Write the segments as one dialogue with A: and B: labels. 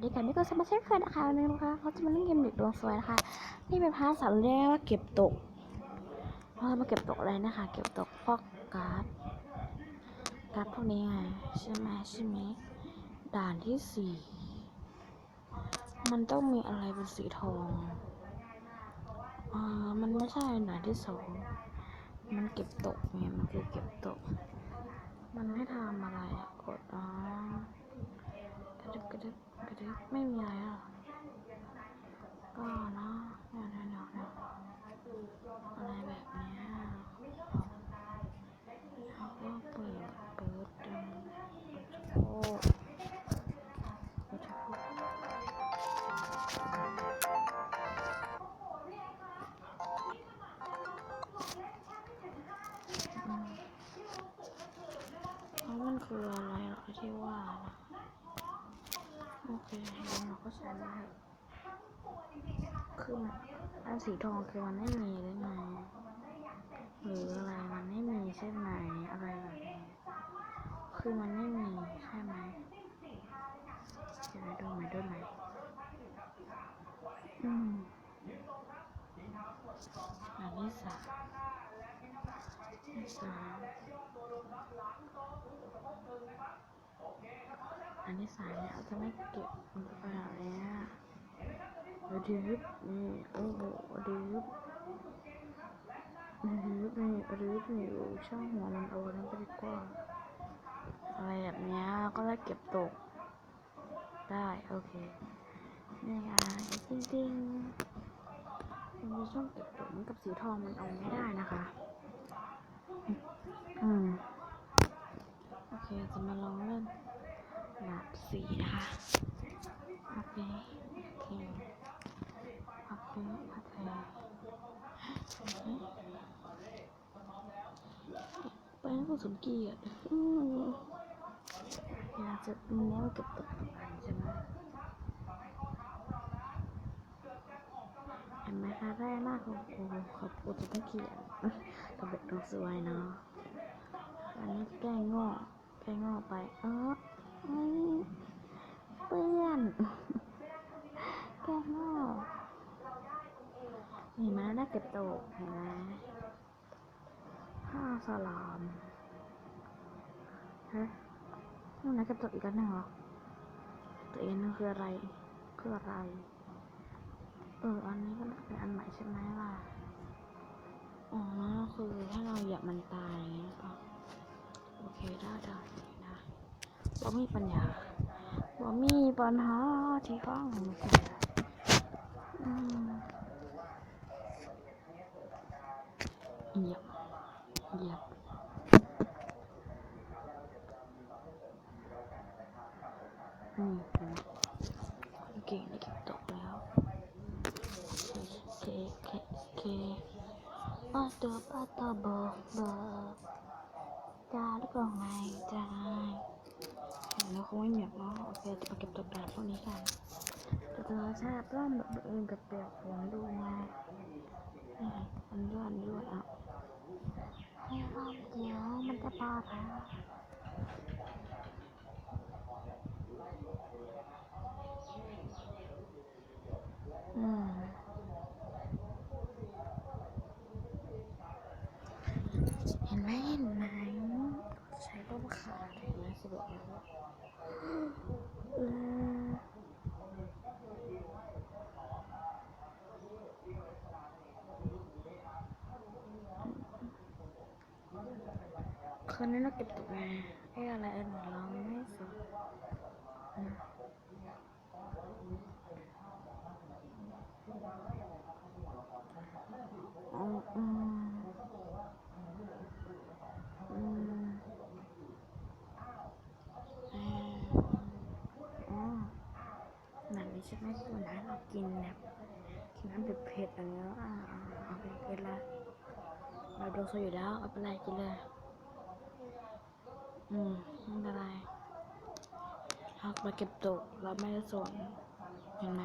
A: สวัสดีค่ะนี่ก็สมาชิกเคยนะคะวันนี้นะคะเขาจะมาเล่นเกมเด็กดวงสวยนะคะนี่เป็นพาร์ทสามเรียกว่าเก็บตกเราจะมาเก็บตกอะไรนะคะ เก็บตกพวกการ์ดการ์ดพวกนี้ไงใช่ไหมใช่ไหมด่านที่สี่มันต้องมีอะไรเป็นสีทองอ่ามันไม่ใช่ด่านที่สองมันเก็บตกไงมันคือเก็บตก มันให้ทำอะไรอะกดอ๋อกระดึบกระดึบ กระดึบไม่มีอะไรหรอก็เนาะเดี๋ยวเดี๋ยวเดี๋ยวอะไรแบบ สีทองคือมันไม่มีหรือไงหรืออะไรมันไม่มีใช่ไหมอะไรแบบนี้คือมันไม่มีใช่ไหมเดี๋ยวดูไหมดูไหมอืมอันที่สามที่สามอันที่สามเนี่ยจะไม่เก็บมันไปแบบเนี้ยเดี๋ยว ดึบนี่โอ้โหดึบดึบนี่ดึบนี่โอ้ช่างหัวมันเอานั้นไปดีกว่าอะไรแบบนี้ก็เลยเก็บตก ได้โอเคนี่ไงจริงๆมันมีช่องเก็บตกกับสีทองมันเอาไม่ได้นะคะอืมโอเคจะมาลองเล่นแบบสีนะคะโอเค โอเคโอเคไปให้คุณสมเกียรติอืมอยากจะมันเนี้ยมันเก็บตกทุกอันใช่ไหมเห็นไหมคะได้มากของกูขอบคุณสมเกียรติกับเด็กต้องสวยเนาะอันนี้แก้งโง่แก้งโง่ไปเออเอ้ยเปื้อน แกล้งโง่ เห็นไหมได้เก็บตกเห็นไหมห้าสลามฮะนี่นะเก็บตกอีกอันหนึ่งเหรอตัวเองนั่นคืออะไรคืออะไร เออ อันนี้ก็เป็นอันใหม่ใช่ไหมล่ะ อ๋อ คือถ้าเราเหยียบมันตายอย่างเงี้ยป่ะโอเค ได้ได้ได้บ่มีปัญญาบ่มีปัญหาที่ฟังอืมเหยียบเหยียบ อืมเห็นไหมเก่งได้เก็บตกแล้วเคเคเคเคปัตตาปัตตาบอร์เบอร์จ้าหรือเปล่าไงจ้าแล้วคงไม่เหมียบเนาะโอเคจะมาเก็บตกดาบบพวกนี้กันแต่ธรรมชาติร่อนแบบอื่นกับเปลือกฝนดูไงอันด้วยอันด้วยอะให้ร่อนเดียวมันจะบาดนะอืมเห็นไหมเห็นไหมใช้ต้ม ขาดนะสะดวกแล้วเออคืนนี้เราเก็บตกไงไอ้อะไรเอ็นของเราไม่สุดอืมอืมอืมอืมเอ่ออ๋อหนังนี้ใช่ไหมที่มันให้เรากินแบบกินน้ำเผ็ดๆอะไรแล้วอ่าอ่าเอาไปกินละเรา โดนโซอยู่แล้ว เอาไปเลยกินเลย อืมไม่เป็นไรหากมาเก็บตกเราไม่ได้สนเห็นไหม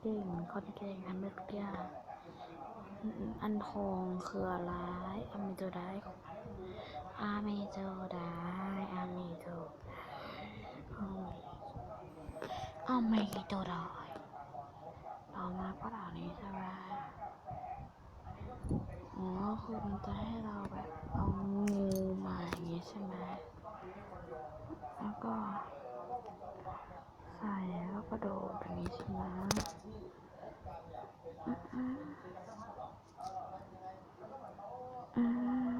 A: เก่งคนเก่งทำได้ทุกอย่างอันทองคืออะไรอามิโจได้อามิโจได้อามิโจได้อ้าม่ตัวดอยเรามาก็ด่านี้ใช่ไหม อ๋อคือมันจะให้เราแบบเอางูมาอย่างงี้ใช่ไหมแล้วก็ใส่แล้วก็โดดอย่างนี้ใช่ไหมอืมอืม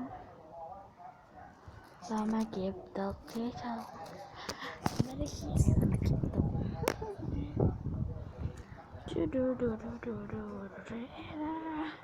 A: เรามาเก็บดอกที่เขาไม่ได้เขียนเลยมาเก็บดอกดูดูดูดูดูดูเ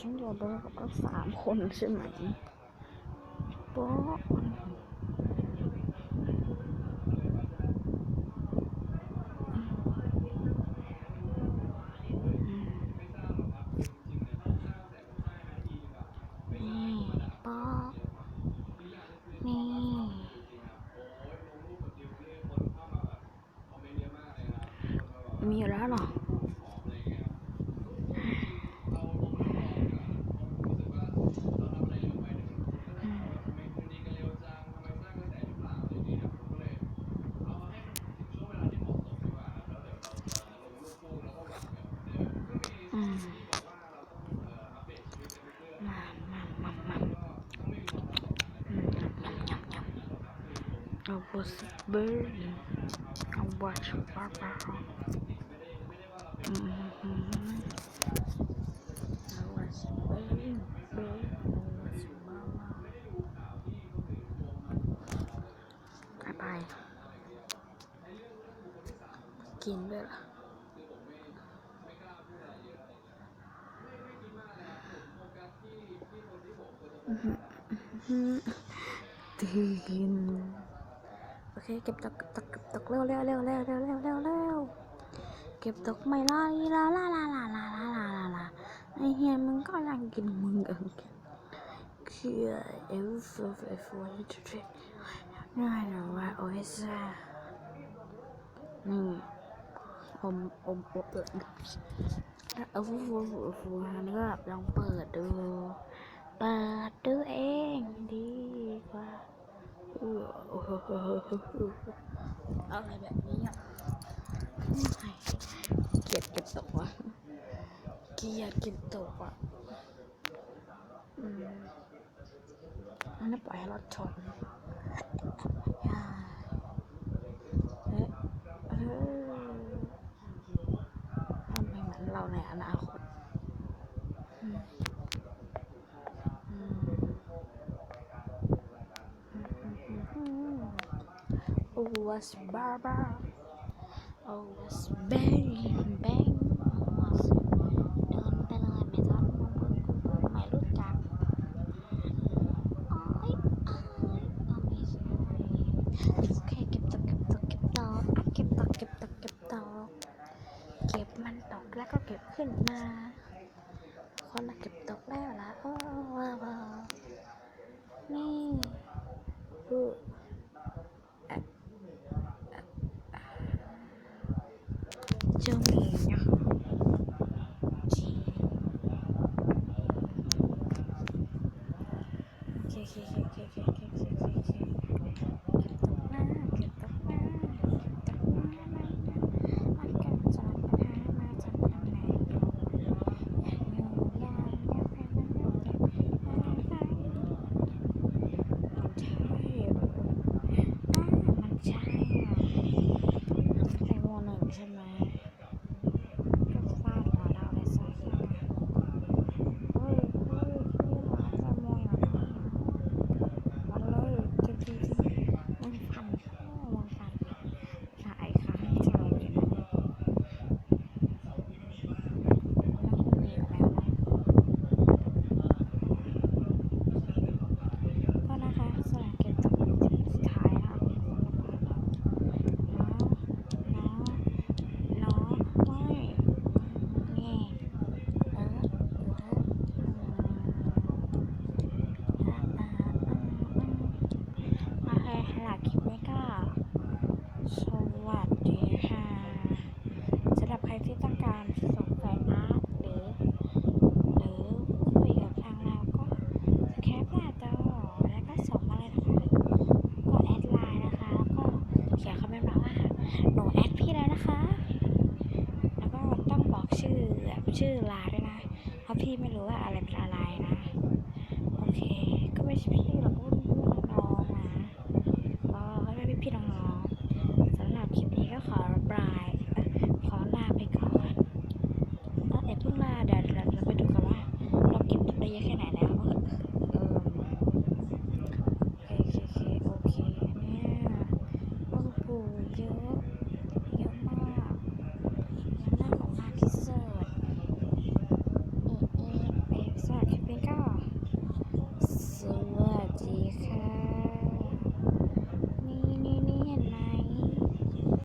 A: ฉันอยู่ด้วยกับสามคนใช่ไหมโป๊ะ Goosberry Không watch Barbara Bye bye Kín vậy là Tùy เคเก็บตกเก็บตกเก็บตกเร็วเร็วเร็วเร็วเร็วเร็วเร็วเร็วเก็บตกไม่ลาลาลาลาลาลาลาลาลาลาไอเฮียมึงก็ยังกินมึงเออคือเอฟเอฟเอฟวันจุดเจ็ดนี่หนูว่าโอ้ยซ่านี่อมอมอมเปิดเอาฟูฟูฟูฟูฮันก็ลองเปิดดู เปิดดูเองดีกว่า อออะไรแบบนี้อะเกียดเก็บตกว่ะเกียดเก็บตกอะอืมอันนั้นปล่อยให้รถชนอ่าเอ๊ะเออทำให้เหมือนเราในอนาคตอืม Oh, was Barbara. Oh, was bang bang. เดินไปเลยไม่ทันมองเพิ่งเพิ่งไม่รู้จักโอ้ยโอ้ยเอาไม่ใช่โอเคเก็บตกเก็บตกเก็บตกเก็บตกเก็บตกเก็บตกเก็บมันตกแล้วก็เก็บขึ้นมาคนละเก็บตกแล้วละโอ้ว้าวว้าวนี่อื ชื่อลาด้วยนะ เพราะพี่ไม่รู้ว่าอะไรเป็นอะไรนะ โอเค ก็ไม่ใช่พี่หรอก